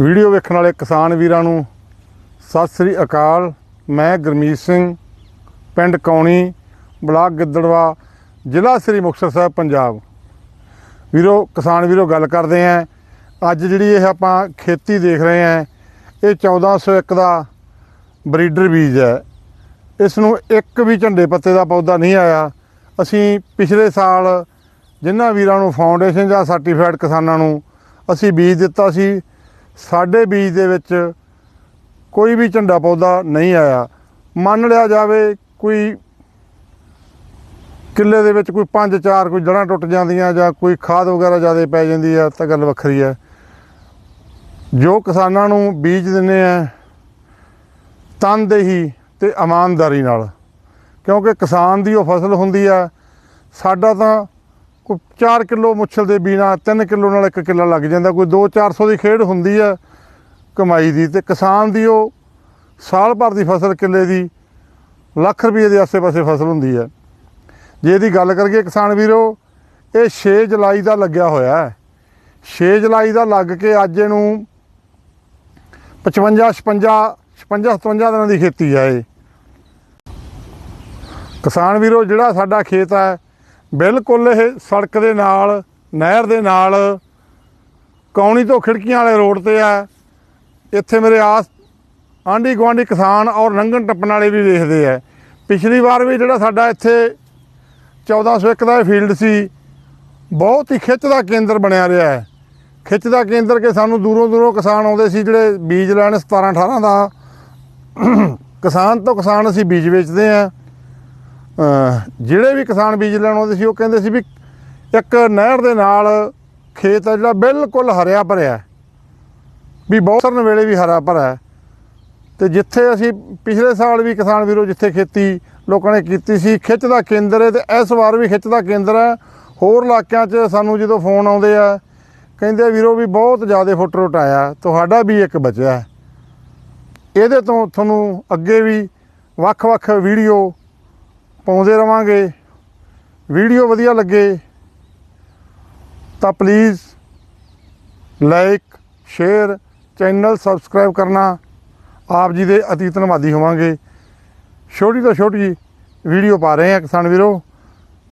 Video ਵੇਖਣ ਵਾਲੇ ਕਿਸਾਨ ਵੀਰਾਂ ਨੂੰ ਸਤਿ ਸ੍ਰੀ ਅਕਾਲ। ਮੈਂ ਗੁਰਮੀਤ ਸਿੰਘ, ਪਿੰਡ ਕੌਣੀ, ਬਲਾਕ ਗਿੱਦੜਵਾ, ਜ਼ਿਲ੍ਹਾ ਸ੍ਰੀ ਮੁਕਤਸਰ ਸਾਹਿਬ, ਪੰਜਾਬ। ਵੀਰੋ, ਕਿਸਾਨ ਵੀਰੋ, ਗੱਲ ਕਰਦੇ ਆਂ ਅੱਜ ਜਿਹੜੀ ਇਹ ਆਪਾਂ ਖੇਤੀ ਦੇਖ ਰਹੇ ਆਂ ਇਹ 1401 ਦਾ ਬਰੀਡਰ ਬੀਜ ਹੈ। ਇਸ ਨੂੰ ਇੱਕ ਵੀ ਝੰਡੇ ਪੱਤੇ ਦਾ ਪੌਦਾ ਨਹੀਂ ਆਇਆ। ਅਸੀਂ ਪਿਛਲੇ ਸਾਲ ਜਿਨ੍ਹਾਂ ਵੀਰਾਂ ਨੂੰ ਫਾਊਂਡੇਸ਼ਨ ਜਾਂ ਸਰਟੀਫਾਈਡ ਕਿਸਾਨਾਂ ਨੂੰ ਅਸੀਂ ਬੀਜ ਦਿੱਤਾ ਸੀ ਸਾਡੇ ਬੀਜ ਦੇ ਵਿੱਚ ਕੋਈ ਵੀ ਝੰਡਾ ਪੌਦਾ ਨਹੀਂ ਆਇਆ। ਮੰਨ ਲਿਆ ਜਾਵੇ ਕੋਈ ਕਿੱਲੇ ਦੇ ਵਿੱਚ ਕੋਈ ਪੰਜ ਚਾਰ ਕੋਈ ਜੜਾਂ ਟੁੱਟ ਜਾਂਦੀਆਂ ਜਾਂ ਕੋਈ ਖਾਦ ਵਗੈਰਾ ਜ਼ਿਆਦਾ ਪੈ ਜਾਂਦੀ ਆ, ਤਾਂ ਗੱਲ ਵੱਖਰੀ ਹੈ ਜੋ ਕਿਸਾਨਾਂ ਨੂੰ ਬੀਜ ਦਿੰਨੇ ਆ, ਤਨਦੇਹੀ ਤੇ ਇਮਾਨਦਾਰੀ ਨਾਲ। ਕਿਉਂਕਿ ਕਿਸਾਨ ਦੀ ਉਹ ਫਸਲ ਹੁੰਦੀ ਆ, ਸਾਡਾ ਤਾਂ ਕੋਈ 4 ਕਿਲੋ ਮੁੱਛਲ ਦੇ ਬੀਨਾ 3 ਕਿਲੋ ਨਾਲ 1 ਕਿੱਲਾ ਲੱਗ ਜਾਂਦਾ, ਕੋਈ 2-400 ਦੀ ਖੇਡ ਹੁੰਦੀ ਆ ਕਮਾਈ ਦੀ ਤੇ ਕਿਸਾਨ ਦੀ ਉਹ ਸਾਲ ਭਰ ਦੀ ਫਸਲ ਕਿੱਲੇ ਦੀ ਲੱਖ ਰੁਪਏ ਦੇ ਆਸੇ-ਪਾਸੇ ਫਸਲ ਹੁੰਦੀ ਹੈ। ਜੇ ਇਹਦੀ ਗੱਲ ਕਰੀਏ ਕਿਸਾਨ ਵੀਰੋ, ਇਹ 6 ਜੁਲਾਈ ਦਾ ਲੱਗਿਆ ਹੋਇਆ ਹੈ। 6 ਜੁਲਾਈ ਦਾ ਲੱਗ ਕੇ ਅੱਜ ਇਹਨੂੰ 55 56 56 57 ਦਿਨਾਂ ਦੀ ਖੇਤੀ ਹੈ ਇਹ। ਕਿਸਾਨ ਵੀਰੋ, ਜਿਹੜਾ ਸਾਡਾ ਖੇਤ ਹੈ ਬਿਲਕੁਲ ਇਹ ਸੜਕ ਦੇ ਨਾਲ, ਨਹਿਰ ਦੇ ਨਾਲ, ਕੌਣੀ ਤੋਂ ਖਿੜਕੀਆਂ ਵਾਲੇ ਰੋਡ ਤੇ ਆ। ਇੱਥੇ ਮੇਰੇ ਆਸ, ਆਂਢੀ ਗੁਆਂਢੀ ਕਿਸਾਨ ਔਰ ਨੰਗਣ ਟੱਪਣ ਵਾਲੇ ਵੀ ਵੇਖਦੇ ਆ। ਪਿਛਲੀ ਵਾਰ ਵੀ ਜਿਹੜਾ ਸਾਡਾ ਇੱਥੇ 1401 ਦਾ ਫੀਲਡ ਸੀ, ਬਹੁਤ ਹੀ ਖਿੱਚ ਦਾ ਕੇਂਦਰ ਬਣਿਆ ਰਿਹਾ ਹੈ। ਖਿੱਚ ਦਾ ਕੇਂਦਰ ਕਿ ਸਾਨੂੰ ਦੂਰੋਂ ਦੂਰੋਂ ਕਿਸਾਨ ਆਉਂਦੇ ਸੀ ਜਿਹੜੇ ਬੀਜ ਲੈਣ 17 18 ਦਾ। ਕਿਸਾਨ ਤੋਂ ਕਿਸਾਨ ਅਸੀਂ ਬੀਜ ਵੇਚਦੇ ਆ। ਜਿਹੜੇ ਵੀ ਕਿਸਾਨ ਬੀਜ ਲੈਣ ਆਉਂਦੇ ਸੀ, ਉਹ ਕਹਿੰਦੇ ਸੀ ਵੀ ਇੱਕ ਨਹਿਰ ਦੇ ਨਾਲ ਖੇਤ ਆ ਜਿਹੜਾ ਬਿਲਕੁਲ ਹਰਿਆ ਭਰਿਆ ਵੀ ਬਹੁਤ ਸਰਨ ਵੇਲੇ ਵੀ ਹਰਾ ਭਰਾ ਹੈ। ਤੇ ਜਿੱਥੇ ਅਸੀਂ ਪਿਛਲੇ ਸਾਲ ਵੀ ਕਿਸਾਨ ਵੀਰੋ ਜਿੱਥੇ ਖੇਤੀ ਲੋਕਾਂ ਨੇ ਕੀਤੀ ਸੀ, ਖਿੱਚ ਦਾ ਕੇਂਦਰ ਹੈ ਤੇ ਇਸ ਵਾਰ ਵੀ ਖਿੱਚ ਦਾ ਕੇਂਦਰ ਹੈ। ਹੋਰ ਇਲਾਕਿਆਂ 'ਚ ਸਾਨੂੰ ਜਦੋਂ ਫੋਨ ਆਉਂਦੇ ਆ, ਕਹਿੰਦੇ ਵੀਰੋ ਵੀ ਬਹੁਤ ਜ਼ਿਆਦਾ ਫੁੱਟ ਰੋਟ ਆਇਆ, ਤੁਹਾਡਾ ਵੀ ਇੱਕ ਬਚਿਆ ਇਹਦੇ ਤੋਂ ਤੁਹਾਨੂੰ ਅੱਗੇ ਵੀ ਵੱਖ-ਵੱਖ ਵੀਡੀਓ ਪਾਉਂਦੇ ਰਵਾਂਗੇ। ਵੀਡੀਓ ਵਧੀਆ ਲੱਗੇ ਤਾਂ please like share channel subscribe ਕਰਨਾ। ਆਪ ਜੀ ਦੇ ਅਤੀ ਧੰਨਵਾਦੀ ਹੋਵਾਂਗੇ। ਛੋਟੀ ਤੋਂ ਛੋਟੀ ਵੀਡੀਓ ਪਾ ਰਹੇ ਹਾਂ ਕਿਸਾਨ ਵੀਰੋ।